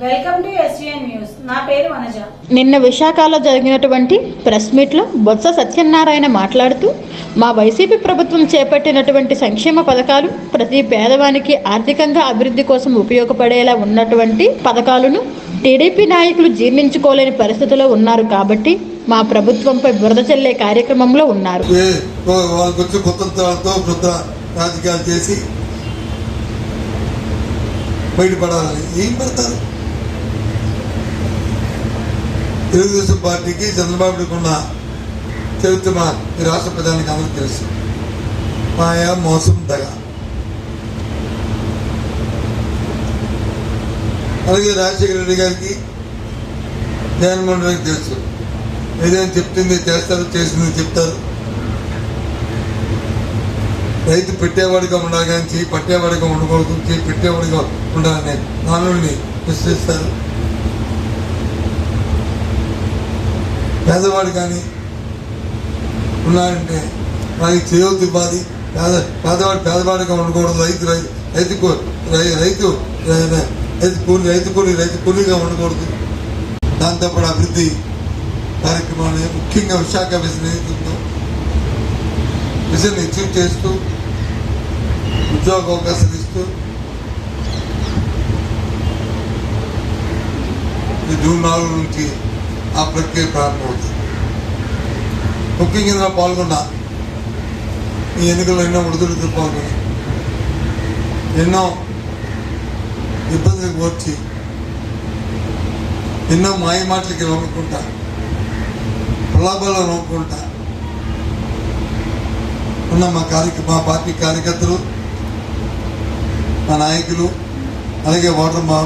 Welcome to SVN news. నా పేరు వనజ. నిన్న విశాఖలో జరిగినటువంటి ప్రెస్ మీట్లో బొత్స సత్యనారాయణ మాట్లాడుతూ మా వైసీపీ ప్రభుత్వం చేపట్టినటువంటి సంక్షేమ పథకాలు ప్రతి పేదవానికి ఆర్థికంగా అభివృద్ధి కోసం ఉపయోగపడేలా ఉన్నటువంటి పథకాలను టీడీపీ నాయకులు జీర్ణించుకోలేని పరిస్థితిలో ఉన్నారు కాబట్టి మా ప్రభుత్వంపై బురద చల్లే కార్యక్రమంలో ఉన్నారు. రాజకీయాలు చేసి బయటపడాలని ఏం పెడతారు? తెలుగుదేశం పార్టీకి చంద్రబాబుకి ఉన్న చరిత్ర ఈ రాష్ట్ర ప్రజానికి అందరూ తెలుసు. మాయా మోసం దగ. అలాగే రాజశేఖర రెడ్డి గారికి జగన్మోహన్ రెడ్డికి తెలుసు. ఏదైనా చెప్తుంది చేస్తారు చేసింది చెప్తారు. రైతు పెట్టేవాడిగా ఉండాలి కానీ చేయి పట్టేవాడిగా ఉండకూడదు చేయి పెట్టేవాడిగా ఉండాలని నానుడిని విశ్వసిస్తారు. పేదవాడు కానీ ఉన్నాడంటే వారికి చేయవద్దు ఇవ్వాలి పేద పేదవాడు పేదవాడిగా ఉండకూడదు. రైతు రైతు రైతు రైతు రైతు కూలి రైతు కూలి రైతు కూలీగా ఉండకూడదు. దాంతోపాటు అభివృద్ధి కార్యక్రమాన్ని ముఖ్యంగా విశాఖ విజన్ ఏదైతుందో విజన్ అచీవ్ చేస్తూ ఉద్యోగ అవకాశాలు ఇస్తూ ఈ జూన్ నాలుగు నుంచి ఆ ప్రక్రియ ప్రారంభమవుతుంది. కుకింగ్ ఇందులో పాల్గొన్నా ఈ ఎన్నికల్లో ఎన్నో ఉడుదుడుతూ పాల్గొని ఎన్నో ఇబ్బందులకు వచ్చి ఎన్నో మాయ మాటలకి నవ్వుకుంటా ప్రలాభాలు నవ్వుకుంటా ఉన్న మా కార్య మా పార్టీ కార్యకర్తలు మా నాయకులు అలాగే ఓటర్ మా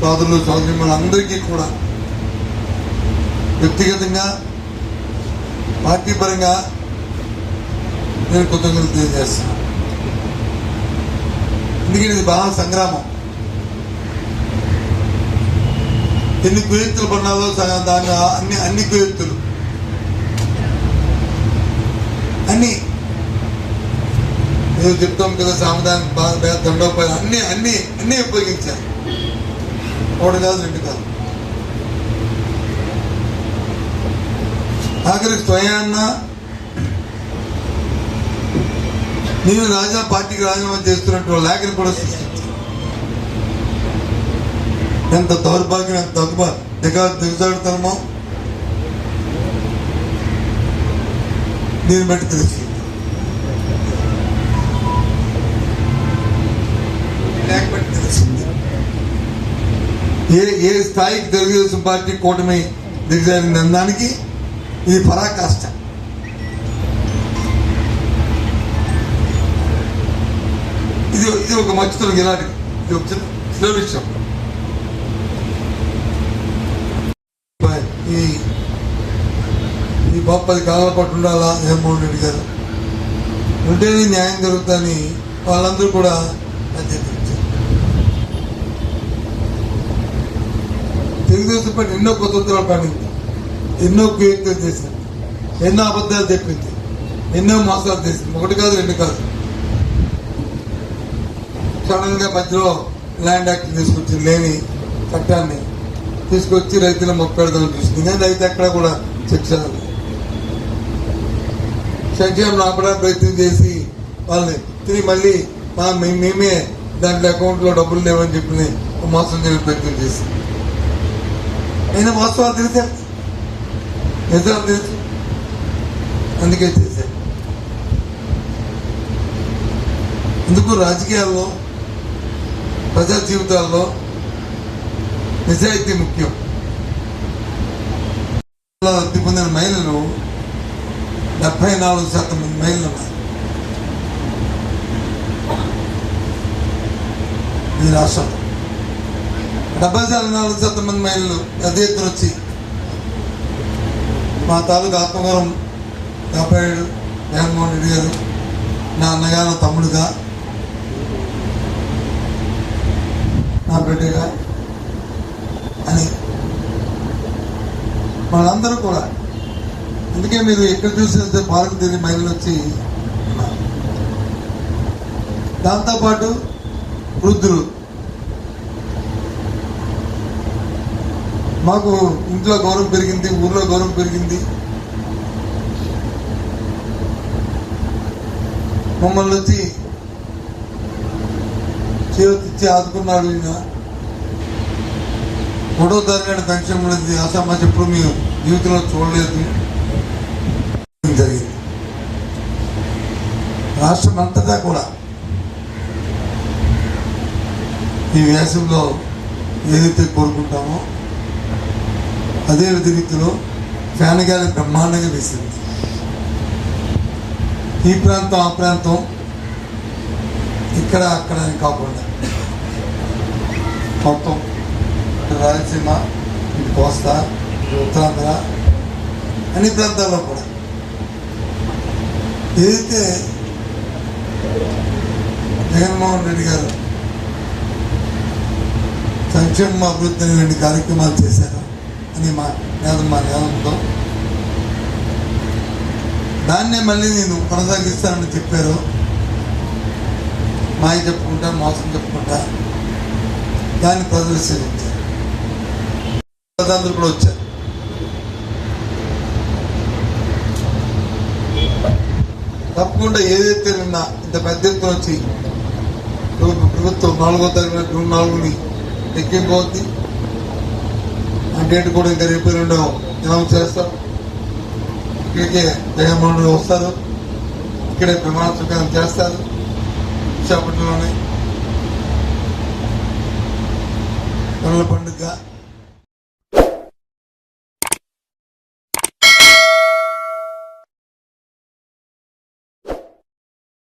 సోదరులు సోదరి అందరికీ కూడా వ్యక్తిగతంగా పార్టీ పరంగా నేను కృతజ్ఞతలు తెలియజేస్తున్నాను. ఎందుకంటే ఇది బాగా సంగ్రామం. ఎన్ని కుయుక్తులు పడినాలో దాని అన్ని అన్ని కుయుక్తులు. అన్ని. ఏదో చెప్తాం కదా సామధానం బాగా అన్ని అన్ని అన్ని ఉపయోగించారు. ఒకటి కాదు రెండు కాదు. ఆఖరికి స్వయాన్న నేను రాజా పార్టీకి రాజీనామా చేస్తున్నట్టు లేఖను కూడా సృష్టించాను ఎంత దౌర్భాగ్యం ఎంత తగ్గు దిగా దిగజాడుతామో దీన్ని బట్టి తెలుసు. లేకపోతే తెలిసింది ఏ ఏ స్థాయికి తెలుగుదేశం పార్టీ కూటమి దిగజారింది అనడానికి ఇది పరాకాష్ట. ఇది ఇది ఒక మంచితనం గిలాడి ఇది ఒక చిన్న విషయం. ఈ ఈ బాబు పది పట్టు పాటు ఉండాలా జగన్మోహన్ రెడ్డి గారు? ఉంటేనే న్యాయం జరుగుతుందని వాళ్ళందరూ కూడా అధ్యక్షించారు తెలుగుదేశం పార్టీ ఎన్నో కొత్త పడింది ఎన్నో కుయుక్తులు చేసింది. ఎన్నో అబద్ధాలు చెప్పింది. ఎన్నో మోసాలు చేసింది. ఒకటి కాదు రెండు కాదు. సడన్గా మధ్యలో ల్యాండ్ యాక్ట్ తీసుకొచ్చి లేని చట్టాన్ని తీసుకొచ్చి రైతుల మొప్పెడదాం చూసింది. కానీ రైతు ఎక్కడ కూడా శిక్ష సంక్షేమం ఆపడానికి ప్రయత్నం చేసి వాళ్ళని తిరిగి మళ్ళీ మా మేమే దాంట్లో అకౌంట్లో డబ్బులు లేవని చెప్పి మోసం చేయడానికి ప్రయత్నం చేసి అయినా వాస్తవాలు తెలిసారు నిజాలు తెలుసు అందుకే చేశారు ఎందుకు రాజకీయాల్లో ప్రజా జీవితాల్లో నిజాయితీ ముఖ్యం? వృత్తి పొందిన మహిళలు డెబ్బై నాలుగు శాతం మంది మహిళలు ఉన్నారు. ఈ రాష్ట్రంలో. డెబ్బై శాతం నాలుగు శాతం మంది మహిళలు పెద్ద ఎత్తున వచ్చి మా తాలూకు ఆత్మగౌరవం కాపాడాడు జగన్మోహన్ రెడ్డి గారు. నా అన్నగా నా తమ్ముడుగా. నా బిడ్డగా. అని. మనందరూ కూడా. అందుకే మీరు ఎక్కడ చూసినంత పాలకు తిరిగి మహిళలు వచ్చి ఉన్నారు. దాంతోపాటు వృద్ధులు. మాకు ఇంట్లో గౌరవం పెరిగింది ఊర్లో గౌరవం పెరిగింది. మమ్మల్ని వచ్చి చేతిచ్చి ఆదుకున్నాడు ఈయన. మూడో తరగతి పెన్షన్ అనేది అసమాజ్ ఎప్పుడు మేము జీవితంలో చూడలేదు. జరిగింది? రాష్ట్రం అంతటా కూడా ఈ వేసవిలో ఏదైతే కోరుకుంటామో అదే రీతిలో ఫ్యానగాలి బ్రహ్మాండంగా వేసింది. ఈ ప్రాంతం ఆ ప్రాంతం ఇక్కడ అక్కడ అని కాకుండా మొత్తం రాయలసీమ కోస్తా ఉత్తరాంధ్ర అన్ని ప్రాంతాల్లో కూడా. ఏదైతే జగన్మోహన్ రెడ్డి గారు సంక్షేమ అభివృద్ధి అనే రెండు కార్యక్రమాలు చేశారు అని మా నేత మా నేనంతో దాన్నే మళ్ళీ నేను కొనసాగిస్తానని చెప్పారు. మాయ చెప్పుకుంటా మోసం చెప్పుకుంటా దాన్ని ప్రదర్శించారు. ప్రజలందరూ కూడా వచ్చారు. తప్పకుండా ఏదైతే నిన్న ఇంత పెద్ద ఎత్తున వచ్చి ప్రభుత్వం నాలుగో తరగతి నాలుగుని ఎక్కిపోద్ది డేట్ కూడా ఇంకా రేపు రెండో అనౌన్స్ చేస్తాం. ఇక్కడికే జగన్మోహన్ రెడ్డి వస్తారు. ఇక్కడే ప్రమాణ స్వీకారం చేస్తారు. విశాఖపట్నంలోనే పనుల పండుగ.